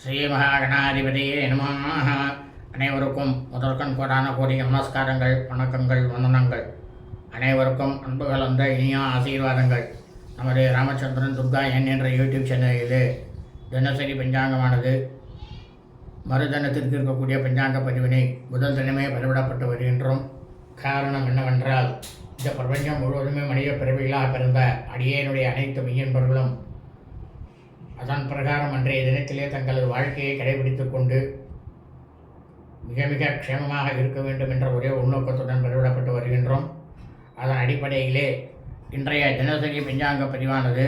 ஸ்ரீ மகாகணாதிபதியே அனைவருக்கும் முதற்கண் கோடான கோடி நமஸ்காரங்கள் வணக்கங்கள் வந்தனங்கள். அனைவருக்கும் அன்பு கலந்த இனிய ஆசீர்வாதங்கள். நமது ராமச்சந்திரன் துர்கா என் என்ற யூடியூப் சேனலில் தினசரி பஞ்சாங்கமானது. மறுதினத்திற்கு இருக்கக்கூடிய பஞ்சாங்க பதிவினை முதல் தினமே பதிவிடப்பட்டு வருகின்றோம். காரணம் என்னவென்றால் இந்த பிரபஞ்சம் முழுவதுமே மனித பிறவிகளாக பிறந்த அடியேனுடைய அனைத்து மெய்யன்பர்களும் அதன் பிரகாரம் அன்றைய தினத்திலே தங்களது வாழ்க்கையை கடைபிடித்துக் கொண்டு மிக மிக க்ஷேமமாக இருக்க வேண்டும் என்ற ஒரே உள்நோக்கத்துடன் பதிவிடப்பட்டு வருகின்றோம். அதன் அடிப்படையிலே இன்றைய தினசரி பஞ்சாங்க பதிவானது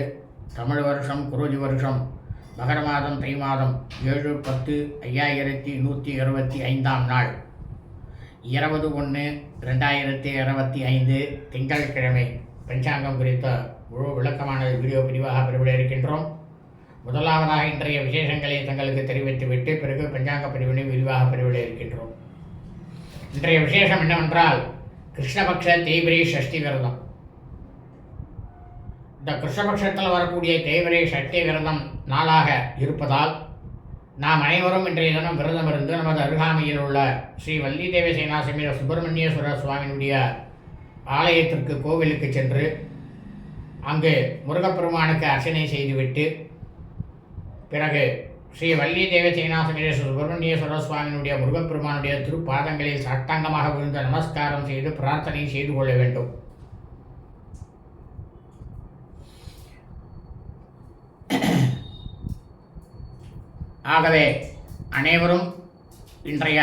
தமிழ் வருஷம் குருஜி வருஷம் மகர மாதம் தை மாதம் ஏழு பத்து ஐயாயிரத்தி நூற்றி இருபத்தி ஐந்தாம் நாள். இருபது ஒன்று ரெண்டாயிரத்தி இருபத்தி ஐந்து திங்கட்கிழமை பஞ்சாங்கம் குறித்த முழு விளக்கமான வீடியோ பிரிவாக பெருவிட இருக்கின்றோம். முதலாவதாக இன்றைய விசேஷங்களை தங்களுக்கு தெரிவித்துவிட்டு பிறகு பஞ்சாங்க பிரிவினை விரிவாக பிரிவிட இருக்கின்றோம். இன்றைய விசேஷம் என்னவென்றால் கிருஷ்ணபக்ஷ தேய்பிரை சஷ்டி விரதம். இந்த கிருஷ்ணபக்ஷத்தில் வரக்கூடிய தேய்பிரை சஷ்டி விரதம் நாளாக இருப்பதால் நாம் அனைவரும் இன்றைய தினம் விரதம் இருந்து நமது அருகாமையில் உள்ள ஸ்ரீ வள்ளி தேவி சேனாசமீர சுப்பிரமணியேஸ்வர சுவாமியினுடைய ஆலயத்திற்கு கோவிலுக்கு சென்று அங்கு முருகப்பெருமானுக்கு அர்ச்சனை செய்துவிட்டு பிறகு ஸ்ரீ வள்ளி தேவ சேனாசமீர சுப்பிரமணியேஸ்வர சுவாமியினுடைய முருகப்பெருமானுடைய திருப்பாதங்களில் சட்டாங்கமாக விழுந்த நமஸ்காரம் செய்து பிரார்த்தனை செய்து கொள்ள வேண்டும். ஆகவே அனைவரும் இன்றைய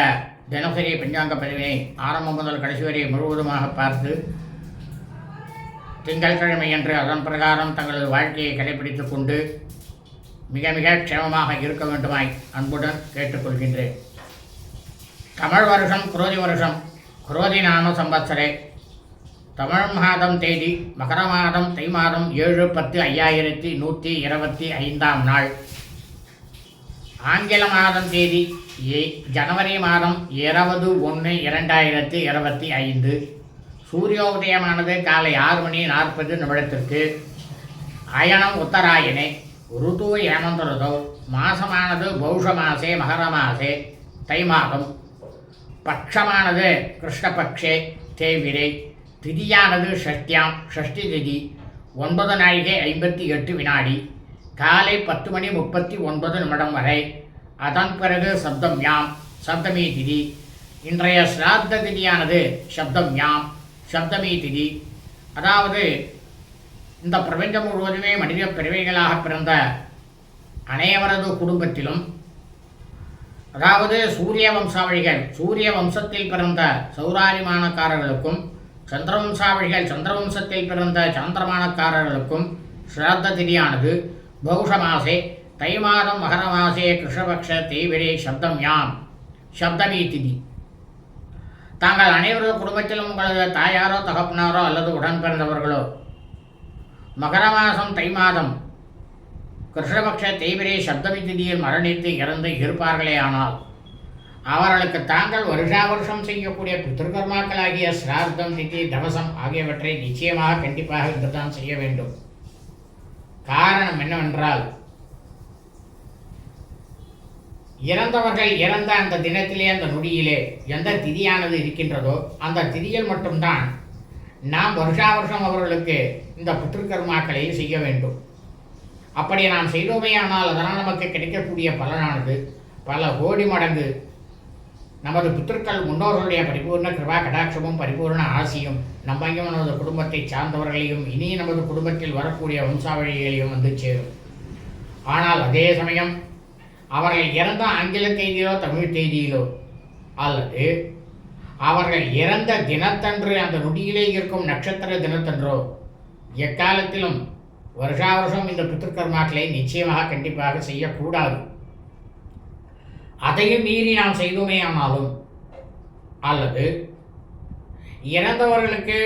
தினசரி பஞ்சாங்க பதிவினை ஆரம்பம் முதல் கடைசி வரை முழுவதுமாக பார்த்து திங்கட்கிழமை என்று அதன் பிரகாரம் தங்களது வாழ்க்கையை கடைபிடித்துக் கொண்டு மிக மிக க்ஷேமமாக இருக்க வேண்டுமாய் அன்புடன் கேட்டுக்கொள்கின்றேன். தமிழ் வருஷம் குரோதி வருஷம் குரோதி நாம சம்பத்சரே தமிழ் மாதம் தேதி மகர மாதம் தை மாதம் ஏழு பத்து ஐயாயிரத்தி நூற்றி இருபத்தி ஐந்தாம் நாள். ஆங்கில மாதம் தேதி ஏ- ஜனவரி மாதம் இருபது ஒன்று இரண்டாயிரத்தி இருபத்தி ஐந்து. சூரியோதயமானது காலை ஆறு மணி நாற்பது நிமிடத்திற்கு. அயனம் உத்தராயணே ருது ஹேமந்த ருதோ மாசமானது பௌஷ மாசே மகர மாசே தை மாதம் பட்சமானது கிருஷ்ணபக்ஷே தேவிரை திதியானது ஷஷ்டியாம் ஷஷ்டி திதி ஒன்பது நாழிகை ஐம்பத்தி எட்டு வினாடி காலை பத்து மணி முப்பத்தி ஒன்பது நிமிடம் வரை அதன் பிறகு சப்தம் யாம் சப்தமி திதி இன்றைய சிராத்த திதியானது சப்தம் யாம் சப்தமி திதி அதாவது இந்த பிரபஞ்சம் முழுவதுமே மனித பிறவைகளாக பிறந்த அனைவரது குடும்பத்திலும் அதாவது சூரிய வம்சாவழிகள் சூரிய வம்சத்தில் பிறந்த சௌராரிமானக்காரர்களுக்கும் சந்திரவம்சாவழிகள் சந்திரவம்சத்தில் பிறந்த சந்திரமானக்காரர்களுக்கும் ஸ்ராத்த திதியானது பௌஷ மாசே தை மாதம் மகர மாசே கிருஷ்ணபக்ஷ தேய்விரே சப்தம் யாம். சப்தமி திதி. தாங்கள் அனைவரது குடும்பத்திலும் உங்களது தாயாரோ தகப்பனாரோ அல்லது உடன் பிறந்தவர்களோ மகர மாதம் தை மாதம். கிருஷ்ணபக்ஷ தேய்பிரை சப்தமி மரணித்து இறந்து இருப்பார்களே ஆனால் அவர்களுக்கு தாங்கள் வருஷா வருஷம் செய்யக்கூடிய பித்திருக்கர்மாக்களாகிய சிரார்த்தம் நிதி தவசம் ஆகியவற்றை நிச்சயமாக கண்டிப்பாக இன்றுதான் செய்ய வேண்டும். காரணம் என்னவென்றால் இறந்தவர்கள் இறந்த அந்த தினத்திலே அந்த நொடியிலே எந்த திதியானது இருக்கின்றதோ அந்த திதியில் மட்டும்தான் நாம் வருஷா வருஷம் அவர்களுக்கு இந்த பித்திருக்கர்மாக்களை செய்ய வேண்டும். அப்படி நாம் செய்தோமேயானால் அதனால் நமக்கு கிடைக்கக்கூடிய பலனானது பல கோடி மடங்கு. நமது புத்திருக்கள் முன்னோர்களுடைய பரிபூர்ண கிருபா கடாட்சமும் பரிபூர்ண ஆசியும் நம்மையும் நமது குடும்பத்தை சார்ந்தவர்களையும் இனி நமது குடும்பத்தில் வரக்கூடிய வம்சாவழிகளையும் வந்து சேரும். ஆனால் அதே சமயம் அவர்கள் இறந்த ஆங்கில தேதியிலோ தமிழ் தேதியிலோ அல்லது அவர்கள் இறந்த தினத்தன்று அந்த நொடியிலே இருக்கும் நட்சத்திர தினத்தன்றோ எக்காலத்திலும் வருஷா வருஷம் இந்த பித்திருக்கர்மாக்களை நிச்சயமாக கண்டிப்பாக செய்யக்கூடாது. அதையும் மீறி நாம் செய்தோமே ஆனாலும் அல்லது இறந்தவர்களுக்கு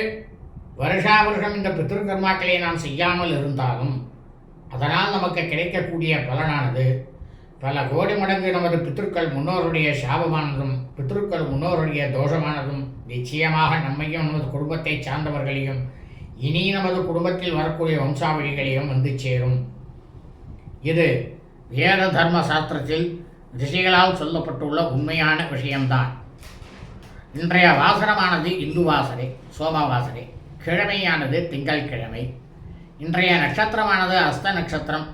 வருஷா வருஷம் இந்த பித்திருக்கர்மாக்களை நாம் செய்யாமல் இருந்தாலும் அதனால் நமக்கு கிடைக்கக்கூடிய பலனானது பல கோடி மடங்கு நமது பித்ருக்கள் முன்னோருடைய சாபமானதும் பித்ருக்கள் முன்னோருடைய தோஷமானதும் நிச்சயமாக நம்மையும் நமது குடும்பத்தை சார்ந்தவர்களையும் இனி நமது குடும்பத்தில் வரக்கூடிய வம்சாவளிகளையும் வந்து சேரும். இது வேத தர்ம சாஸ்திரத்தில் ரிஷிகளால் சொல்லப்பட்டுள்ள உண்மையான விஷயம்தான். இன்றைய வாசனமானது இந்து வாசனை சோமவாசனை கிழமையானது திங்கள்கிழமை. இன்றைய நட்சத்திரமானது அஸ்த நட்சத்திரம்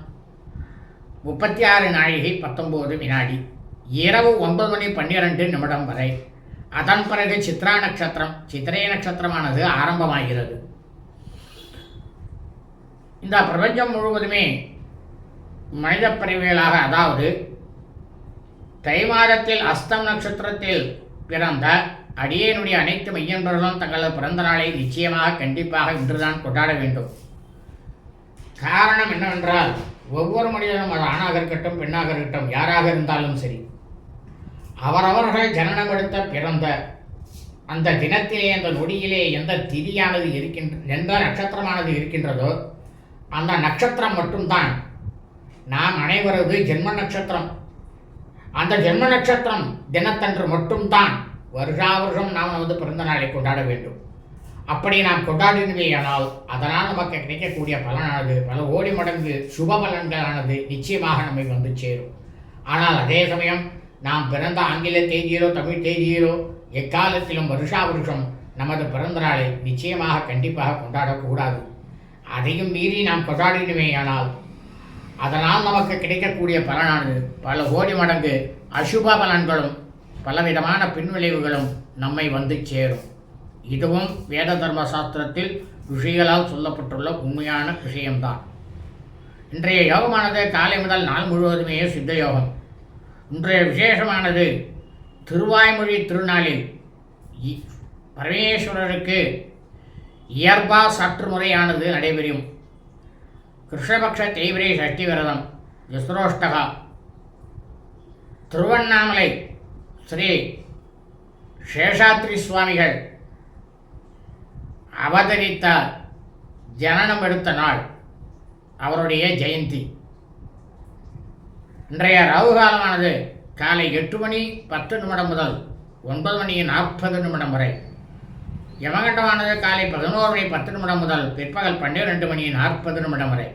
முப்பத்தி ஆறு நாழிகை பத்தொம்போது வினாடி. இரவு ஒன்பது மணி பன்னிரண்டு நிமிடம் வரை. அதன் பிறகு சித்ரா நட்சத்திரம் சித்திரை நட்சத்திரமானது ஆரம்பமாகிறது. இந்த பிரபஞ்சம் முழுவதுமே மனித பிரிவுகளாக அதாவது தை மாதத்தில் அஸ்தம் நட்சத்திரத்தில் பிறந்த அடியேனுடைய அனைத்து மையன்பர்களும் தங்களது பிறந்த நாளை நிச்சயமாக கண்டிப்பாக இன்றுதான் கொண்டாட வேண்டும். காரணம் என்னவென்றால் ஒவ்வொரு மனிதனும் அது ஆணாக இருக்கட்டும் பெண்ணாக இருக்கட்டும் யாராக இருந்தாலும் சரி அவரவர்கள் ஜனனம் எடுத்த பிறந்த அந்த தினத்திலே அந்த நொடியிலே எந்த திதியானது இருக்கின்ற எந்த நட்சத்திரமானது இருக்கின்றதோ அந்த நட்சத்திரம் மட்டும்தான். நாம் அனைவரது ஜென்ம நட்சத்திரம். அந்த ஜென்ம நட்சத்திரம் தினத்தன்று மட்டும்தான். வருஷா வருஷம் நாம் நமது பிறந்த நாளை கொண்டாட வேண்டும். அப்படி நாம் கொண்டாடினவேயானால் அதனால் நமக்கு கிடைக்கக்கூடிய பலனானது பல ஓடி மடங்கு சுப பலன்களானது நிச்சயமாக நம்மை வந்து சேரும். ஆனால் அதே சமயம் நாம் பிறந்த ஆங்கில தேதியிலோ தமிழ் தேதியிலோ எக்காலத்திலும் வருஷா வருஷம் நமது பிறந்த நாளை நிச்சயமாக கண்டிப்பாக கொண்டாடக்கூடாது. அதையும் மீறி நாம் கொண்டாடினவேயானால் அதனால் நமக்கு கிடைக்கக்கூடிய பலனானது பல கோடி மடங்கு அசுப பலன்களும் பலவிதமான பின்விளைவுகளும் நம்மை வந்து சேரும். இதுவும் வேத தர்ம சாஸ்திரத்தில் ఋஷிகளால் சொல்லப்பட்டுள்ள உண்மையான விஷயம்தான். இன்றைய யோகமானது காலை முதல் நாள் முழுவதுமே சித்த யோகம். இன்றைய விசேஷமானது திருவாய்மொழி திருநாளில் இ- பரமேஸ்வரருக்கு இயற்பா சற்று முறையானது நடைபெறும். கிருஷ்ணபக்ஷ தேய்பிரை சஷ்டி விரதம் விஸ்ரோஷ்டகா திருவண்ணாமலை ஸ்ரீ சேஷாத்ரி சுவாமிகள் அவதரித்தார். ஜனனம் எடுத்த நாள். அவருடைய ஜெயந்தி. இன்றைய ராகு காலமானது காலை எட்டு மணி பத்து நிமிடம் முதல் ஒன்பது மணி நாற்பது நிமிடம் வரை. யமகண்டமானது காலை பதினோரு மணி பத்து நிமிடம் முதல் பிற்பகல் பன்னிரெண்டு மணி நாற்பது நிமிடம் வரை.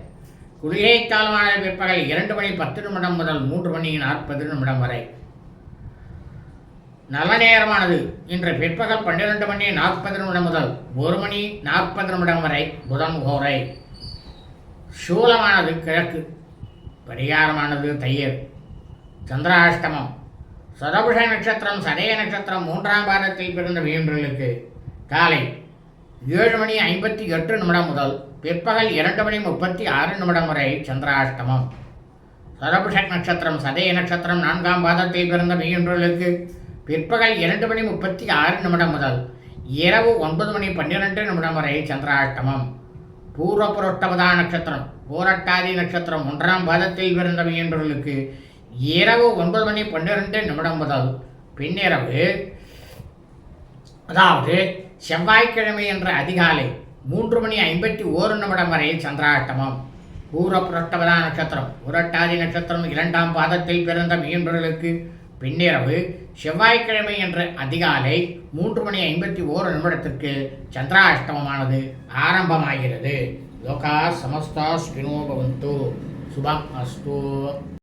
குளிகை காலமானது பிற்பகல் இரண்டு மணி பத்து நிமிடம் முதல் மூன்று மணி நாற்பது நிமிடம் வரை. நல்ல நேரமானது இன்று பிற்பகல் பன்னிரண்டு மணி நாற்பது நிமிடம் முதல் ஒரு மணி நாற்பது நிமிடம் வரை புதன் கோரை. சூலமானது கிழக்கு பரிகாரமானது தையர் சந்திராஷ்டமம். சதபுஷ நட்சத்திரம் சதய நட்சத்திரம் மூன்றாம் பாதத்தில் பிறந்த மீன்பர்களுக்கு காலை ஏழு மணி ஐம்பத்தி எட்டு நிமிடம் முதல் பிற்பகல் இரண்டு மணி முப்பத்தி ஆறு நிமிடம் வரை சந்திராஷ்டமம். சதபுஷ நட்சத்திரம் சதய நட்சத்திரம் நான்காம் பாதத்தில் பிறந்த மீன்பர்களுக்கு பிற்பகல் இரண்டு மணி முப்பத்தி ஆறு நிமிடம் முதல் இரவு ஒன்பது மணி பன்னிரெண்டு நிமிடம் வரை சந்திராஷ்டமம். பூர்வ புரட்டபதா நட்சத்திரம் பூரட்டாதி நட்சத்திரம் ஒன்றாம் பாதத்தில் பிறந்த மீன்பர்களுக்கு இரவு ஒன்பது மணி பன்னிரெண்டு நிமிடம் முதல் பின்னிரவு அதாவது செவ்வாய்க்கிழமை என்ற அதிகாலை மூன்று மணி ஐம்பத்தி ஓரு நிமிடம் வரை சந்திராஷ்டமம். பூர்வ புரட்டபதா நட்சத்திரம் புரட்டாதி நட்சத்திரம் இரண்டாம் பாதத்தில் பிறந்த மீன்பர்களுக்கு பின்னிரவு செவ்வாய்க்கிழமை என்ற அதிகாலை மூன்று மணி ஐம்பத்தி ஓரு நிமிடத்திற்கு சந்திராஷ்டமமானது ஆரம்பமாகிறது. லோகா சமஸ்தா ஸ்பினோ சுபம் அஸ்தோ.